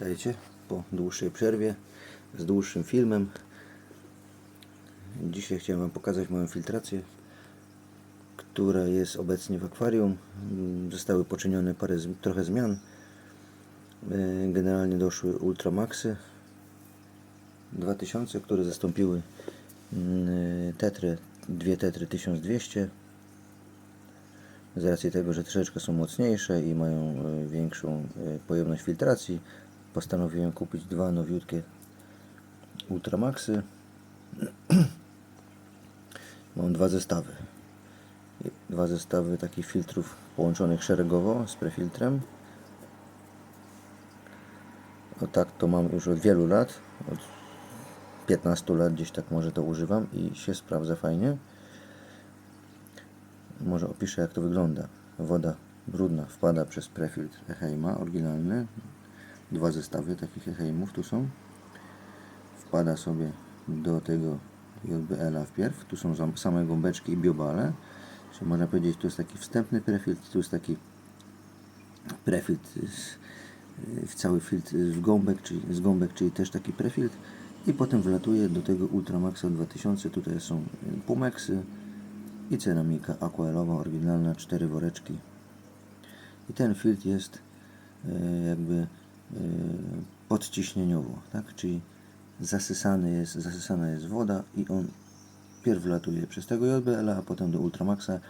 Witajcie po dłuższej przerwie z dłuższym filmem. Dzisiaj chciałem Wam pokazać moją filtrację, która jest obecnie w akwarium. Zostały poczynione parę, trochę zmian. E, Generalnie doszły Ultramaxy 2000, które zastąpiły mm, tetry, dwie tetry 1200 z racji tego, że troszeczkę są mocniejsze i mają e, większą e, pojemność filtracji, postanowiłem kupić dwa nowiutkie Ultramaxy. Mam dwa zestawy. Dwa zestawy takich filtrów połączonych szeregowo z prefiltrem. O tak to mam już od wielu lat. Od 15 lat gdzieś tak może to używam i się sprawdza fajnie. Może opiszę jak to wygląda. Woda brudna wpada przez prefiltr Eheima oryginalny. Dwa zestawy takich Eheimów tu są. Wpada sobie do tego JBL-a wpierw. Tu są same gąbeczki i biobale. Czyli można powiedzieć, tu jest taki wstępny prefiltr, tu jest taki prefiltr z, w cały filtr z gąbek, czyli, z gąbek, czyli też taki prefiltr. I potem wlatuje do tego Ultramaxa 2000. Tutaj są Pumeksy, i ceramika aquaelowa oryginalna, cztery woreczki. I ten filtr jest e, jakby podciśnieniowo, tak? Czyli zasysany jest, zasysana jest woda i on pierw latuje przez tego JBL, a potem do Ultramaxa.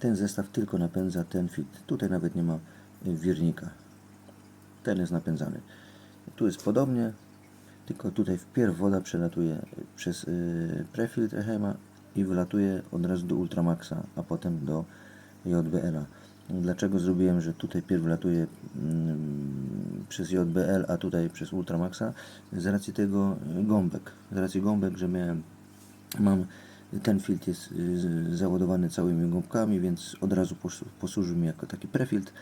Ten zestaw tylko napędza ten filtr. Tutaj nawet nie ma e, wirnika. Ten jest napędzany. Tu jest podobnie, tylko tutaj wpierw woda przelatuje przez y, prefiltr Eheima i wylatuje od razu do Ultramaxa, a potem do JBL-a. Dlaczego zrobiłem, że tutaj pierw latuje mm, przez JBL, a tutaj przez Ultramaxa? Z racji tego y, gąbek. Z racji gąbek, że miałem, mam ten filtr jest y, załadowany całymi gąbkami, więc od razu pos- posłużył mi jako taki prefiltr.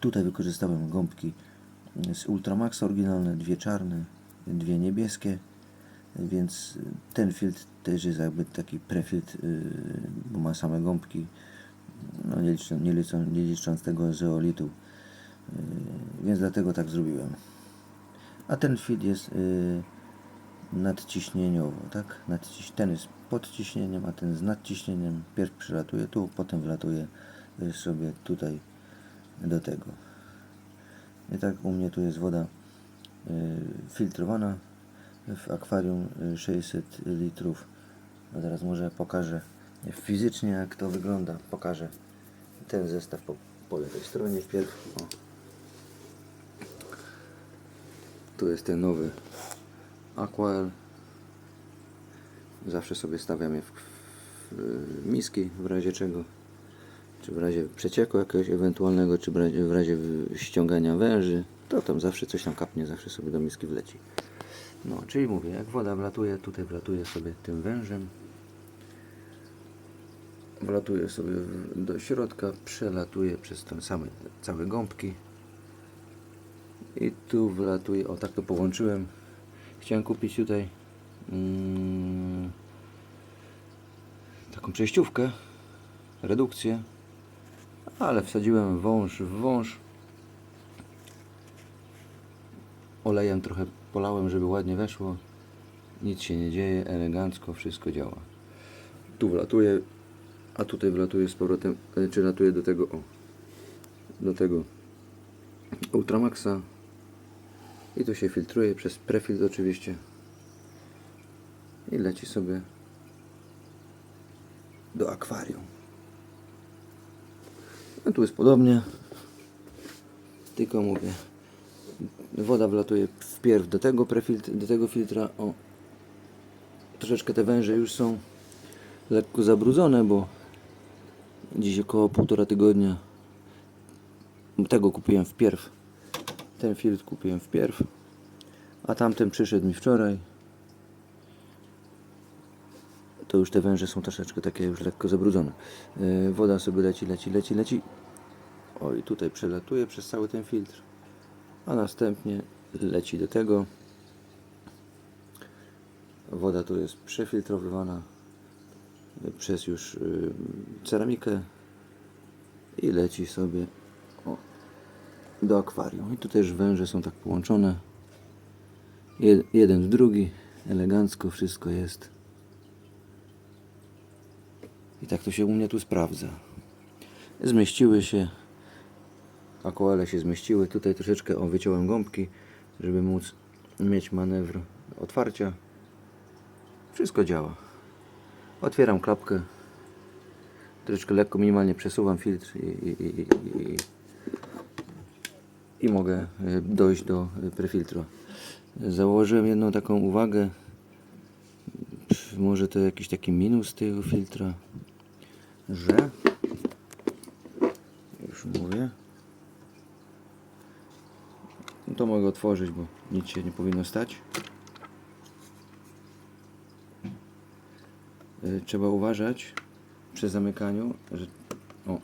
Tutaj wykorzystałem gąbki z Ultramaxa oryginalne, dwie czarne, dwie niebieskie, więc ten filtr też jest jakby taki prefiltr, yy, bo ma same gąbki, no nie, licząc, nie, licząc, nie licząc tego zeolitu, yy, więc dlatego tak zrobiłem. A ten filtr jest yy, nadciśnieniowo, tak? Ten jest pod ciśnieniem, a ten z nadciśnieniem. Pierw przylatuje tu, potem wlatuje yy, sobie tutaj do tego. I tak u mnie tu jest woda y, filtrowana w akwarium y, 600 litrów. A teraz może pokażę fizycznie jak to wygląda. Pokażę ten zestaw po, po lewej stronie wpierw. O. Tu jest ten nowy Aquael. Zawsze sobie stawiam je w, w miski w razie czego czy w razie przecieku jakiegoś ewentualnego, czy w razie, ściągania węży, to tam zawsze coś tam kapnie, zawsze sobie do miski wleci. No, czyli mówię, jak woda wlatuje, tutaj wlatuje sobie tym wężem, wlatuje sobie do środka, przelatuje przez ten same całe gąbki i tu wlatuje, o tak to połączyłem. Chciałem kupić tutaj mm, taką przejściówkę, redukcję, ale wsadziłem wąż w wąż. Olejem trochę polałem, żeby ładnie weszło. Nic się nie dzieje, elegancko wszystko działa. Tu wlatuje, a tutaj wlatuje z powrotem, e, czy latuje do tego, o, do tego Ultramaxa. I to się filtruje przez prefiltr oczywiście. I leci sobie do akwarium. No tu jest podobnie. Tylko mówię. Woda wlatuje wpierw do tego prefiltr, do tego filtra. O. Troszeczkę te węże już są lekko zabrudzone, bo dziś około półtora tygodnia tego kupiłem wpierw. Ten filtr kupiłem wpierw. A tamten przyszedł mi wczoraj. to już te węże są troszeczkę takie już lekko zabrudzone. Yy, Woda sobie leci, leci, leci, leci. O i tutaj przelatuje przez cały ten filtr, a następnie leci do tego. Woda tu jest przefiltrowywana przez już yy, ceramikę i leci sobie do akwarium. I tu też węże są tak połączone. Jed, jeden w drugi, elegancko wszystko jest. I tak to się u mnie tu sprawdza. Zmieściły się, akoele się zmieściły. Tutaj troszeczkę o, wyciąłem gąbki, żeby móc mieć manewr otwarcia. Wszystko działa. Otwieram klapkę. Troszeczkę lekko, minimalnie przesuwam filtr i, i, i, i, i mogę y, dojść do y, prefiltru. Założyłem jedną taką uwagę. Może to jakiś taki minus tego filtra, że już mówię. To mogę otworzyć, bo nic się nie powinno stać. Trzeba uważać przy zamykaniu, że o,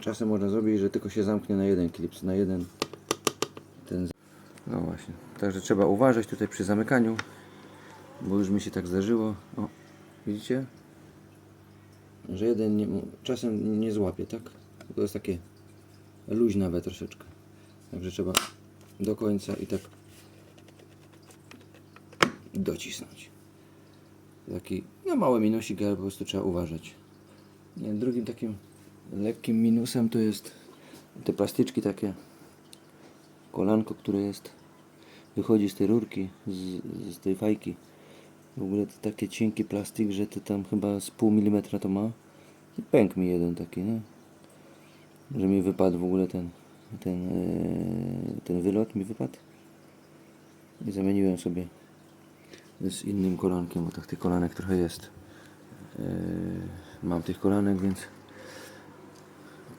czasem można zrobić, że tylko się zamknie na jeden klips, na jeden ten. No właśnie, także trzeba uważać tutaj przy zamykaniu, bo już mi się tak zdarzyło. O, widzicie? Że jeden nie, czasem nie złapie, tak? To jest takie luźnawe troszeczkę. Także trzeba do końca i tak docisnąć. Taki no mały minusik, ale po prostu trzeba uważać. Drugim takim lekkim minusem to jest te plastyczki takie kolanko, które jest wychodzi z tej rurki, z, z tej fajki. W ogóle to takie cienki plastik, że to tam chyba z pół milimetra to ma. I pęk mi jeden taki, nie? Że mi wypadł w ogóle ten, ten, e, ten wylot mi wypadł. I zamieniłem sobie z innym kolankiem, bo tak tych kolanek trochę jest. E, mam tych kolanek, więc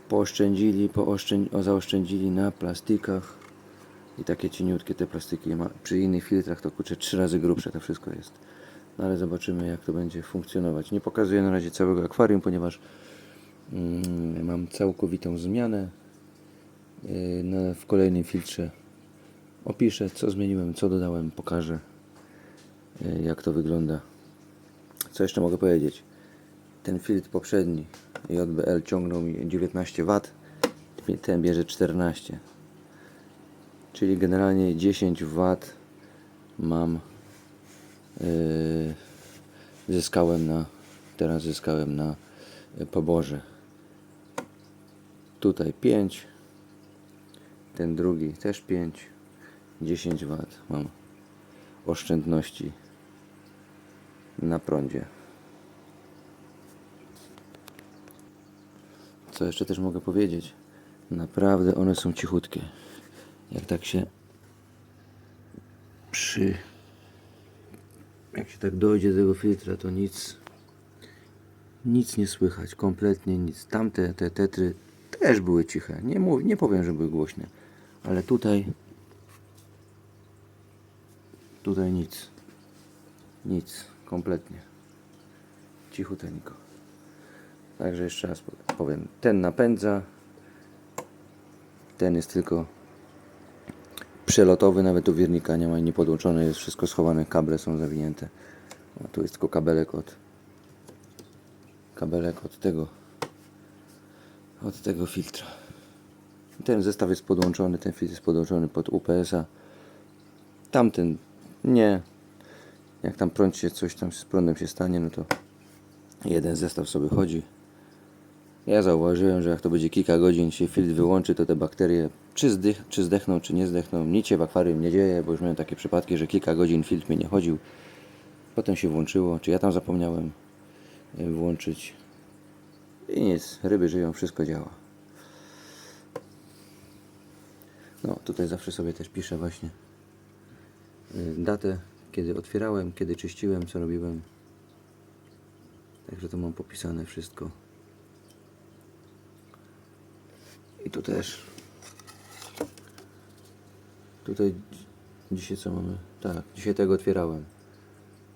pooszczędzili, pooszczędzi, zaoszczędzili na plastikach i takie cieniutkie te plastiki ma, przy innych filtrach to kurczę trzy razy grubsze to wszystko jest. No ale zobaczymy jak to będzie funkcjonować. Nie pokazuję na razie całego akwarium ponieważ mm, mam całkowitą zmianę. Yy, w kolejnym filtrze opiszę co zmieniłem, co dodałem, pokażę jak to wygląda? Co jeszcze mogę powiedzieć? Ten filtr poprzedni JBL ciągnął mi 19 W ten bierze 14 czyli generalnie 10 W mam yy, zyskałem na teraz zyskałem na y, poborze. Tutaj 5 ten drugi też 5 10 W mam oszczędności na prądzie. Co jeszcze też mogę powiedzieć? Naprawdę one są cichutkie. Jak tak się przy jak się tak dojdzie do tego filtra to nic nic nie słychać, kompletnie nic. Tamte te tetry też były ciche. Nie, mów, nie powiem, że były głośne ale tutaj tutaj nic. Nic, kompletnie cichuteńko także jeszcze raz powiem ten napędza ten jest tylko przelotowy, nawet tu wiernika nie ma nie podłączone, jest wszystko schowane, kable są zawinięte. O, tu jest tylko kabelek od kabelek od tego od tego filtra. Ten zestaw jest podłączony, ten filtr jest podłączony pod UPS-a. Tamten nie. Jak tam prąd się, coś tam z prądem się stanie, no to jeden zestaw sobie chodzi. Ja zauważyłem, że jak to będzie kilka godzin się filtr wyłączy, to te bakterie czy, zdych, czy zdechną, czy nie zdechną. Nic się w akwarium nie dzieje, bo już miałem takie przypadki, że kilka godzin filtr mi nie chodził. Potem się włączyło, czy ja tam zapomniałem y, włączyć. I nic, ryby żyją, wszystko działa. No, tutaj zawsze sobie też piszę właśnie y, datę, kiedy otwierałem, kiedy czyściłem, co robiłem. Także to mam popisane wszystko. I tu też. Tutaj dzi- dzisiaj co mamy? Tak, dzisiaj tego otwierałem.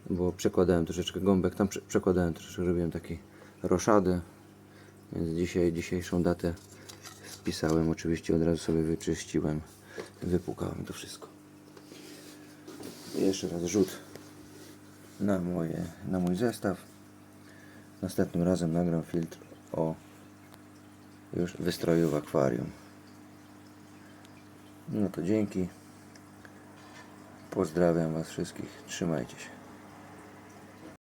Bo przekładałem troszeczkę gąbek, tam prze- przekładałem troszeczkę, robiłem taki roszadę. Więc dzisiaj, dzisiejszą datę wpisałem. Oczywiście od razu sobie wyczyściłem, wypłukałem to wszystko. Jeszcze raz rzut na, moje, na mój zestaw. Następnym razem nagram filtr o już wystroju w akwarium. No to dzięki. Pozdrawiam Was wszystkich. Trzymajcie się.